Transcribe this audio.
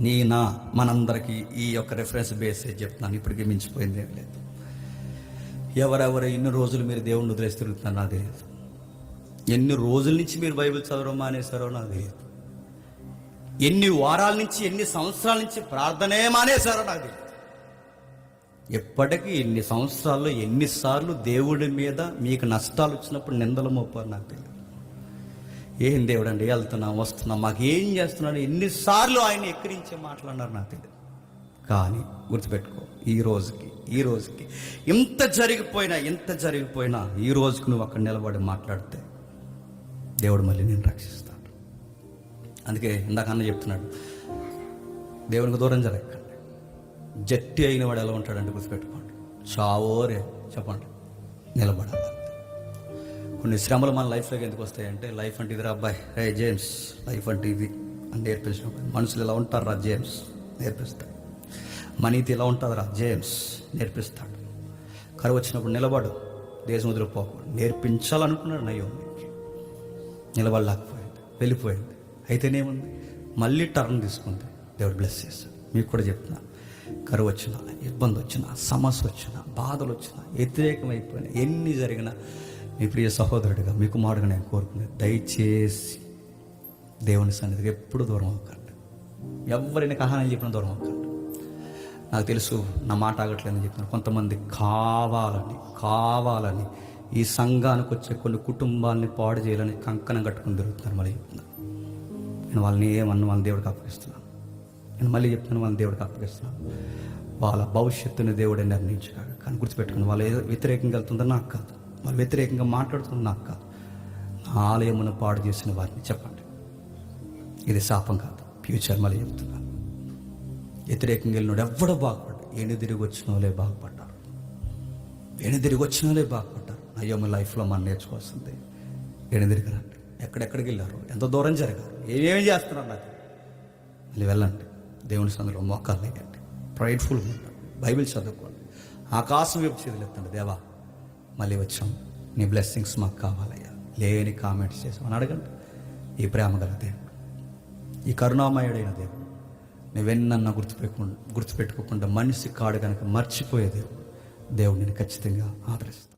నీ నా మనందరికీ ఈ యొక్క రెఫరెన్స్ బేస్ చెప్తున్నాను. ఇప్పటికీ మించిపోయింది ఏం లేదు. ఎవరెవరు ఎన్ని రోజులు మీరు దేవుణ్ణి వదిలేసి తిరుగుతున్నారు నాకు తెలియదు ఎన్ని రోజుల నుంచి మీరు బైబిల్ చదవడం మానేశారో నాకు తెలియదు ఎన్ని వారాల నుంచి ఎన్ని సంవత్సరాల నుంచి ప్రార్థనే మానేశారో నాకు తెలియదు ఎప్పటికీ ఎన్ని సంవత్సరాల్లో ఎన్నిసార్లు దేవుడి మీద మీకు నష్టాలు వచ్చినప్పుడు నిందలు మోపారు నాకు తెలియదు. ఏం దేవుడు అండి వెళ్తున్నాం వస్తున్నాం మాకు ఏం చేస్తున్నాడు? ఎన్నిసార్లు ఆయన ఎక్కిరించే మాట్లాడినారు నాకు తెలియదు. కానీ గుర్తుపెట్టుకో ఈ రోజుకి ఈ రోజుకి ఇంత జరిగిపోయినా ఇంత జరిగిపోయినా ఈ రోజుకి నువ్వు అక్కడ నిలబడి మాట్లాడితే దేవుడు మళ్ళీ నేను రక్షిస్తాడు. అందుకే ఇందాక అన్న చెప్తున్నాడు దేవునికి దూరం జరగకండి. జట్టి అయిన వాడు ఎలా ఉంటాడంటే గుర్తుపెట్టుకోండి. చావోరే చెప్పండి నిలబడాలి? కొన్ని శ్రమలు మన లైఫ్లోకి ఎందుకు వస్తాయంటే లైఫ్ అంటే ఇదిరా అబ్బాయి రే జేమ్స్ లైఫ్ అంటే ఇది అని నేర్పించినప్పుడు మనుషులు ఎలా ఉంటారు రా జేమ్స్? నేర్పిస్తాడు మనీతి ఎలా ఉంటుంది రా జేమ్స్? నేర్పిస్తాడు కరువు వచ్చినప్పుడు నిలబడు దేశం వదిలిపోకు. నేర్పించాలనుకున్నాడు నయోమికి నిలబడలేకపోయింది వెళ్ళిపోయింది. అయితేనేముంది? మళ్ళీ టర్న్ తీసుకుంది. దేవుడు బ్లెస్ చేస్తాడు మీకు కూడా చెప్తున్నా. కరువు వచ్చిన ఇబ్బంది వచ్చినా సమస్య వచ్చినా బాధలు వచ్చినా వ్యతిరేకమైపోయినా ఎన్ని జరిగినా మీ ప్రియ సహోదరుడిగా మీ కుమారుడిగా నేను కోరుకునేది దయచేసి దేవుని సన్నిధికి ఎప్పుడు దూరం అవ్వకండి. ఎవరిని కహానం చెప్పిన దూరం అవ్వకండి. నాకు తెలుసు నా మాట ఆగట్లేదని చెప్తున్నారు కొంతమంది. కావాలని కావాలని ఈ సంఘానికి వచ్చే కొన్ని కుటుంబాలని పాడు చేయాలని కంకణం కట్టుకుని తిరుగుతున్నారు మళ్ళీ చెప్తున్నాను నేను వాళ్ళని ఏమన్నా వాళ్ళని దేవుడికి అప్పగిస్తున్నాను. నేను మళ్ళీ చెప్తున్నాను వాళ్ళని దేవుడికి అప్పగిస్తున్నాను. వాళ్ళ భవిష్యత్తుని దేవుడే నిర్ణయించగా కానీ గుర్తుపెట్టుకుని వాళ్ళు ఏదో వ్యతిరేకంగా వెళ్తుందని నాకు కాదు. మరి వ్యతిరేకంగా మాట్లాడుతున్నాక కాదు నా ఆలయమును పాడు చేసిన వారిని చెప్పండి. ఇది శాపం కాదు. ఫ్యూచర్ మళ్ళీ చెప్తున్నాను వ్యతిరేకంగా వెళ్ళినోడు ఎవ్వడో బాగుపడ్డాడు ఏను తిరిగి వచ్చిన వాళ్ళే బాగుపడ్డారు. ఏను తిరిగి వచ్చిన వాళ్ళే బాగుపడ్డారు. అయ్యో మీ లైఫ్లో మనం నేర్చుకోవాల్సింది. ఏని తిరిగి రండి. ఎక్కడెక్కడికి వెళ్ళారు? ఎంత దూరం జరిగారు? ఏమేమి చేస్తున్నారు నాకు? మళ్ళీ వెళ్ళండి. దేవుని సందులో మోకాలు లేకండి ప్రైడ్ఫుల్గా ఉండండి. బైబిల్ చదువుకోండి. ఆకాశం వైపు చేతులెత్తండి దేవా మళ్ళీ వచ్చాం. నీ బ్లెస్సింగ్స్ మాకు కావాలయ్యా. లేని కామెంట్స్ చేసామని అడగండి. ఈ ప్రేమ గల దేవుడు. ఈ కరుణామయుడైన దేవుడు. నువ్వెన్నన్నా గుర్తుపెట్టుకుండా గుర్తుపెట్టుకోకుండా మనిషి కాడు కనుక మర్చిపోయే దేవుడు. దేవుడు నేను ఖచ్చితంగా ఆదరిస్తాను